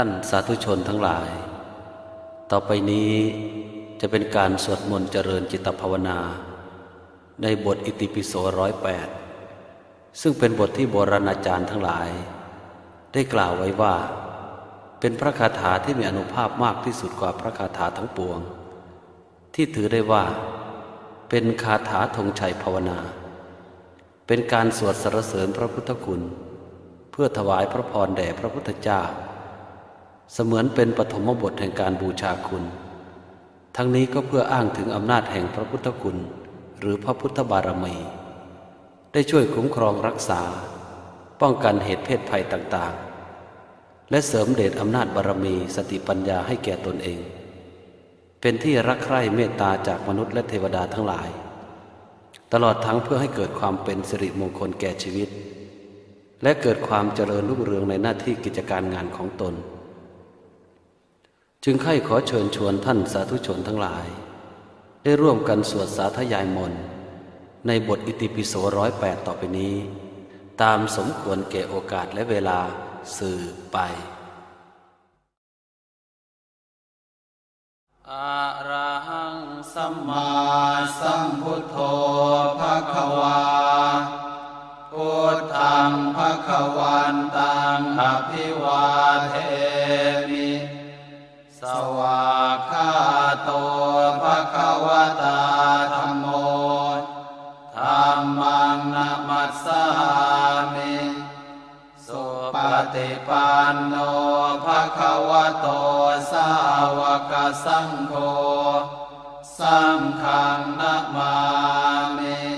ท่านสาธุชนทั้งหลาย ต่อไปนี้จะเป็นการสวดมนต์เจริญจิตภาวนา ในบทอิติปิโสร้อยแปดซึ่งเป็นบทที่โบราณอาจารย์ทั้งหลาย ได้กล่าวไว้ว่า เป็นพระคาถาที่มีอนุภาพมากที่สุดกว่าพระคาถาทั้งปวง ที่ถือได้ว่า เป็นคาถาธงชัยภาวนา เป็นการสวดสรรเสริญพระพุทธคุณ เพื่อถวายพระพรแด่พระพุทธเจ้า เสมือนเป็นปฐมบทแห่งการบูชาคุณ ทั้งนี้ก็เพื่ออ้างถึงอำนาจแห่งพระพุทธคุณ หรือพระพุทธบารมี ได้ช่วยคุ้มครองรักษา ป้องกันเหตุเพศภัยต่างๆ และเสริมเดชอำนาจบารมีสติปัญญาให้แก่ตนเอง เป็นที่รักใคร่เมตตาจากมนุษย์และเทวดาทั้งหลาย ตลอดทั้งเพื่อให้เกิดความเป็นสิริมงคลแก่ชีวิต และเกิดความเจริญรุ่งเรืองในหน้าที่กิจการงานของตน จึงใคร่ขอเชิญชวนท่านสาธุชนทั้งหลาย ได้ร่วมกันสวดสาธยายมนต์ในบทอิติปิโสร้อยแปดต่อไปนี้ ตามสมควรแก่โอกาสและเวลาสื่อไปอะระหังสัมมาสัมพุทโธภะคะวาพุทธังภะคะวันตังอภิวาเท สวากขาโตภะคะวะตาธัมโมธัมมังนัมมัสสามิสุปฏิปันโนภะคะวะโตสาวกสังโฆสังฆนมามิ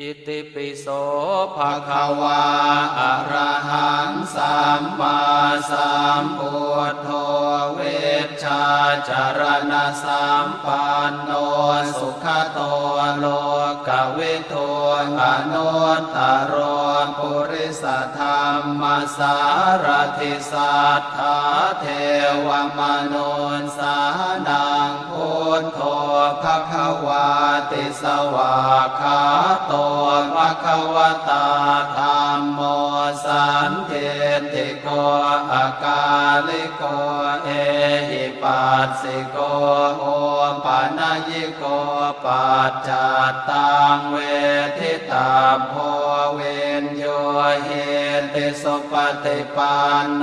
อิติปิโสภะคะวาอะระหังสัมมาสัมพุทโธเวชชาจารณะสัมปันโนสุขโตโลกเวิทูอนุตตรโรปุริสธรรมสารทิสัทธาเทวมนุนสานัง พุทโธภะคะวาติสวาคาโตภะคะวตาธรรมโมสันเทติโกอากาลิโกเอหิปัสสิโกโอ นายิโกปัจจัตตังเวทิตาโพเวนโยเหติสุปฏิปันโน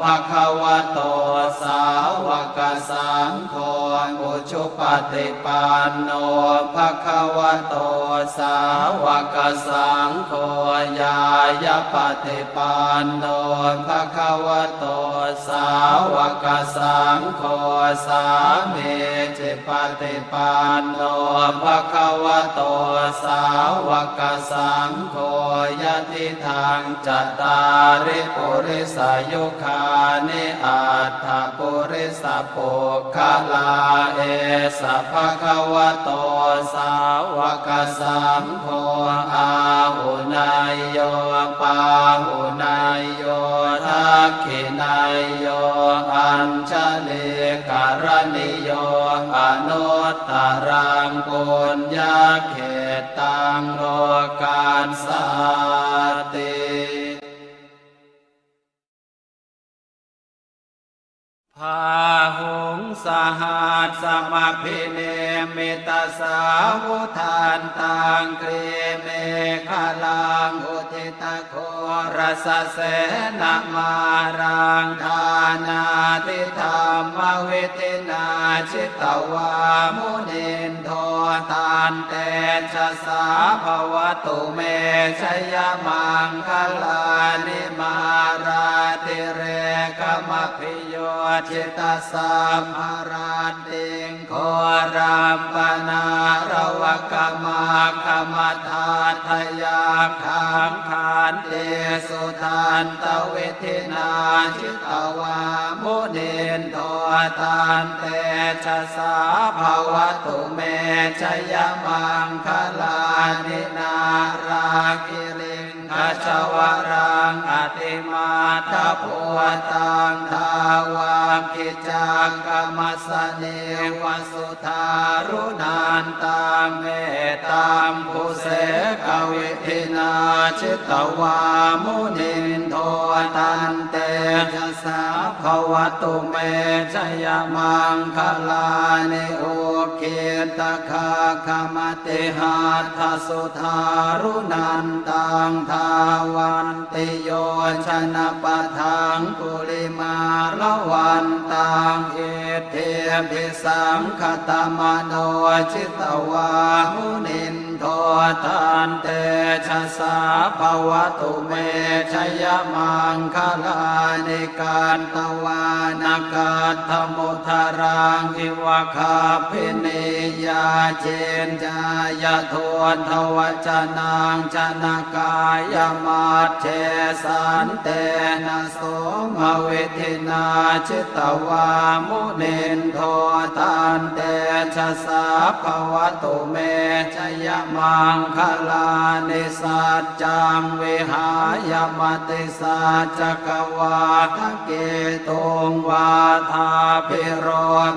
ภะคะวะโตสาวกสังโฆอุชุปฏิปันโนภะคะวะโตสาวกสังโฆยายาปฏิปันโนภะคะวะโตสาวกสังโฆสามีจิปฏิปันโนภะคะวะโตสาวกสังโฆยะติทางจตาริปุริสายุคานิอัตถปุริสปุคลาเอสะภะคะวะโตสาวกสังโฆอาหุนายโยปาหุนายโย ขินายโยอัญชลิการณิโยอนุตตรังปุญญาเขตตังโลกาสสา พาหงสหัสสมพิเนมิตาสาวุทานตังเกรเมฆลังอุทิตโครสเสนามารังทานาทิธรรมเวิทินาชิตวามุนินโททานเตชะสาภวตุเมชยมังคลานิมาราติเรกมพิโยชตสัมภาราติงโครามปนาระวกมาคมทาทยาขังขานเตสุทานตเวทินาชิตวามุนินโททานเตชะสาภาวตุเมชยมังคลานินารากิลิ งขจวรังอติมาตะพัวตังทาวากิจังกรรมสเนวสุธารุนานตังเมตัมภูเสกวิทินาชิตวามุนินโทตันเตชะสา ภวตุเมชยมังคลานิโอเกตคาคมติหาทสุธารุนันตังทาวันติโยชนะปะทังกุลิมาละวันตังเอเทพิสังคตมโนชิตวามุนิน โททานเตชะสาภวตุเมชยมังคลานิการตวานากาธมุทารังอิว คาพินิยาเจนจายทวนทวจนางชนากายมาเชสันเตนะโสมเวทินาชิตวามุนินโททานเตชะสาภวตุเมชยมังคลานิสัจจังวิหายมติสัจกวาทเกตุงวาทาพิโร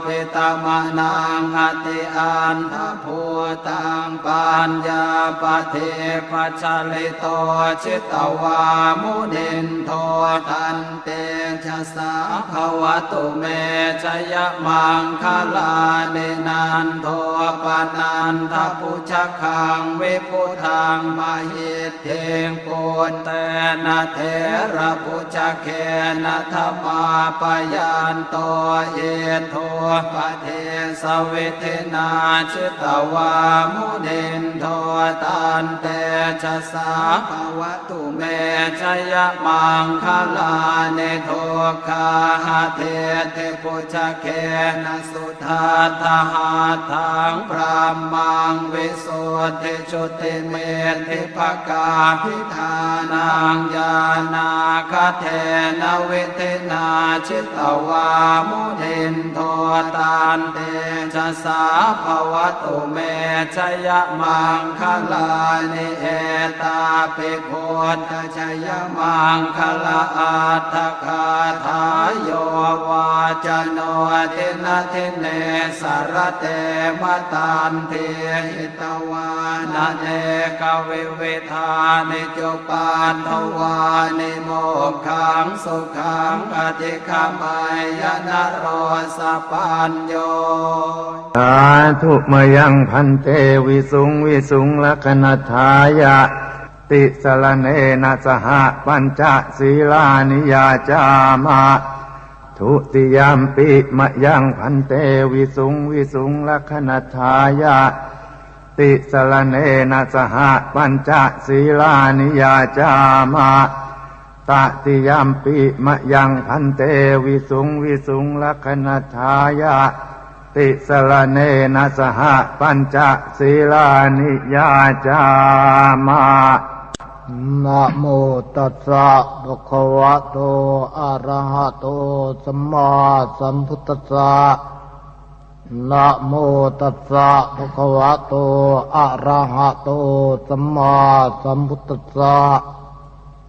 ปิตมนังอติอันทภูตังปัญญาปเทปัจลิโตชิตวามุนินโทตันเตชะสาภวตุเมชยมังคลาเนนันโทปนันทปุชคังเวพุทังมหิตเทงปุนเตนะเทระปุชเคนะธรรมาปยันโตเยโทปเทสเวทนาชิตวามุนินโทตันเตชะสาภวตุเมชยมังคลาเนโทคาหาเทเทปุชเคนะสุทาทหาทังพระมังวิสุทธิจุติเมธิภกาพิธานังญาณาคเทนเวทนาชิตวามุนินโทตานเตชะสาภวตุเมชยมังคลานิเอตาปิโคตชยมังคลาอัตถคาทายโยวาจโนทินาทิเนสารเตมตันเทหิตวานาเนกเวเวทานิจุปานทวานิโมกขังสุขังอธิคามายนโรสปัญโยสาธุมยังพันเตวิสุงวิสุงลักนทายะ ติสรณเนนะสหปัญจศีลานิยาจามะทุติยามปิมยังพันเตวิสุงวิสุงลักนทายะ ติสรณเนนะสหปัญจศีลานิยาจามะตติยามปิมยังพันเตวิสุงวิสุงลักนทายะ ติสรณเนนะสหปัญจศีลานิยาจามะนะโมตัสสะภะคะวะโต อะระหะโต สัมมาสัมพุทธัสสะนะโมตัสสะภะคะวะโต อะระหะโต สัมมาสัมพุทธัสสะ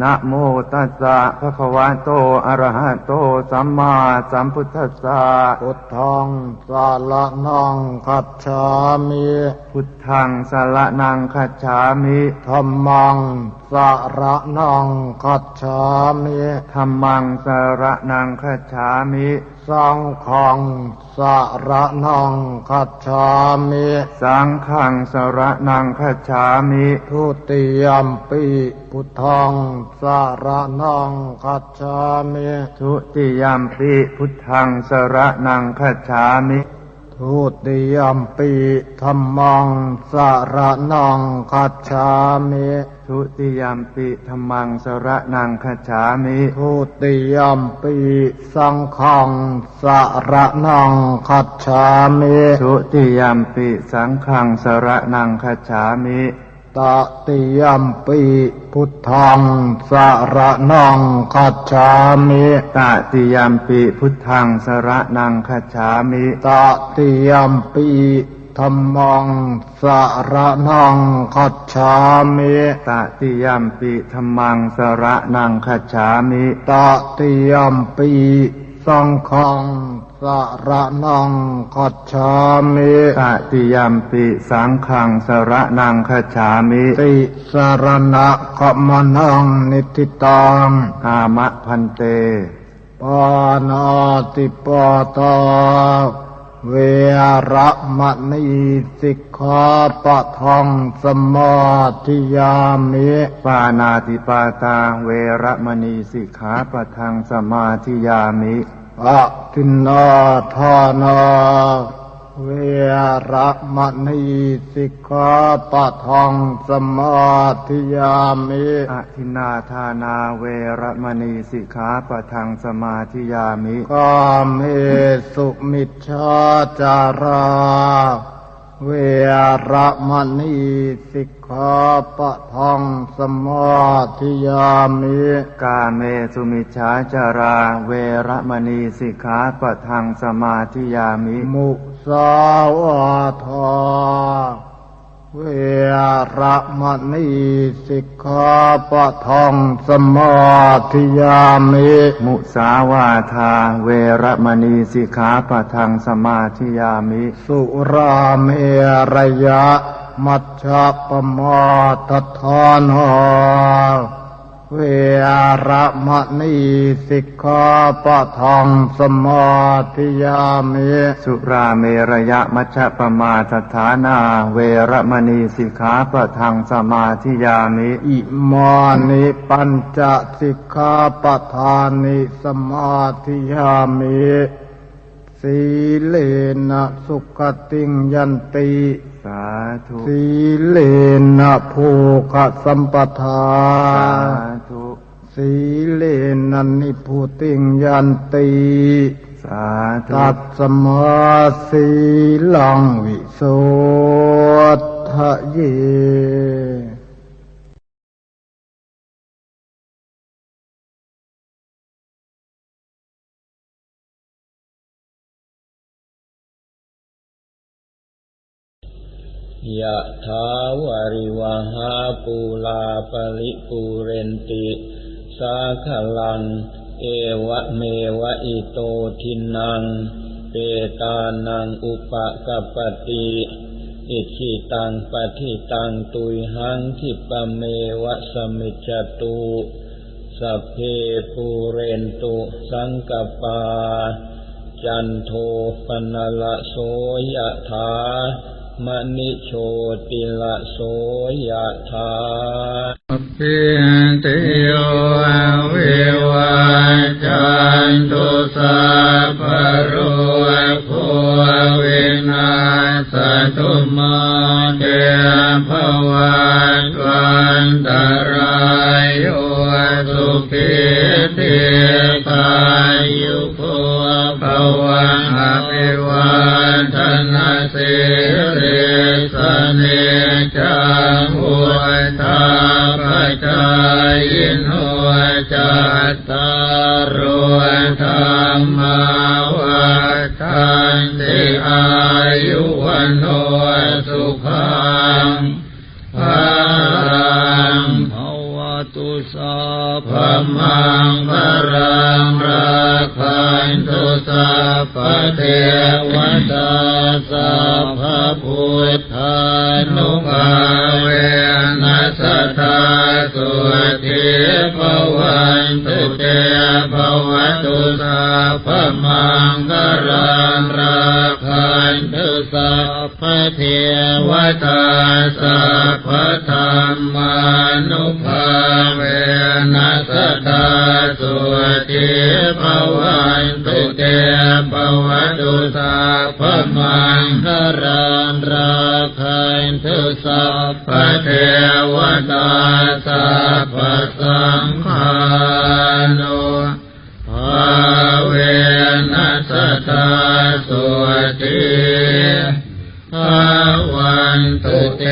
นะโมตัสสะภะคะวะโต อะระหะโต สัมมาสัมพุทธัสสะ พุทธังสารนังคัจฉามิ พุทธังสารนังคัจฉามิธัมมังสารนังคัจฉามิธัมมังสารนังคัจฉามิ สังฆังสารนังคัจฉามิ สังฆังสารนังคัจฉามิทุติยมปิพุทธังสารนังคัจฉามิทุติยมปิพุทธังสารนังคัจฉามิ ทุติยมปิธัมมังสารนังคัจฉามิทุติยมปิธรรมังสารนังคัจฉามิทุติยมปิสังฆังสารนังคัจฉามิทุติยมปิสังฆังสารนังคัจฉามิ ตติยมปิพุทธังสารนังคัจฉามิตติยมปิพุทธังสารนังคัจฉามิตติยมปิธัมมังสารนังคัจฉามิตติยมปิธรรมังสารนังคัจฉามิตติยมปิสังฆัง สารนังคัจฉามิตติยมปิสังฆังสารนังคัจฉามิติสารณะขมนังนิติตังอามะพันเตปานาติปาตาเวระมณีสิกขาปะทังสมาธิยามิปานาติปาตาเวระมณีสิกขาปะทังสมาธิยามิ อะทินนาทานาเวระมณีสิกขาปะทังสมาธิยามิอทินนาทานาเวระมณีสิกขาปะทังสมาธิยามิกาเมสุมิชฌาจารา เวระมณีสิกขาปะทังสมาธิยามิกาเมสุมิชฌาจารา เวระมณีสิกขาปะทังสมาธิยามิ มุสาวาทา เวระมณีสิกขาปะทังสมาธิยามิมุสาวาทา เวระมณีสิกขาปะทังสมาธิยามิ สุราเมรยะ มัชฌะปมาทฐานหา เวระมณีสิกขาปะทังสมาธิยามิสุราเมระยะมัชฌปมาสถานา เวระมณีสิกขาปะทังสมาธิยามิ อิมานิปัญจสิกขาปทานิสมาธิยามิสีเลนะสุขติงยันติสาธุสีเลนะภูคสัมปทา สาธุสีเลนะนิพุติงยันติสาธุตัดสมาสีลังวิโสทะเยยะถาวาริวหาปูลาปริปูเรนติ สาขลัง เอวะเมวะอิโตทินัง เปตานังอุปกปปติอิชิตังปฏิตังตุยหังทิปะเมวะสมิจตุสัพเพปูเรนตุสังกปา จันโทปนละโสยะถามณิโชติละโสยะถา พิติโยวิวัจจันตุสัพโรโควินาสตุมาเตภวันวันตรายโยสุขิติกายุโกภวันอภิวัน มังคารังรักขันตุสัพพเทวตาสัพพพุทธานุภาเวนัสตาสุติภวันตุเตภวตุสัพพมังคารังรักขันตุสัพพเทวตาสัพพธรรมานุภาน ตาสุเทภวันตุเตภวตุสาพมังคารานราคันทุสัพพเทวตาสัพพสังฆานุภาเวนัสตาสุเทภวันตุเต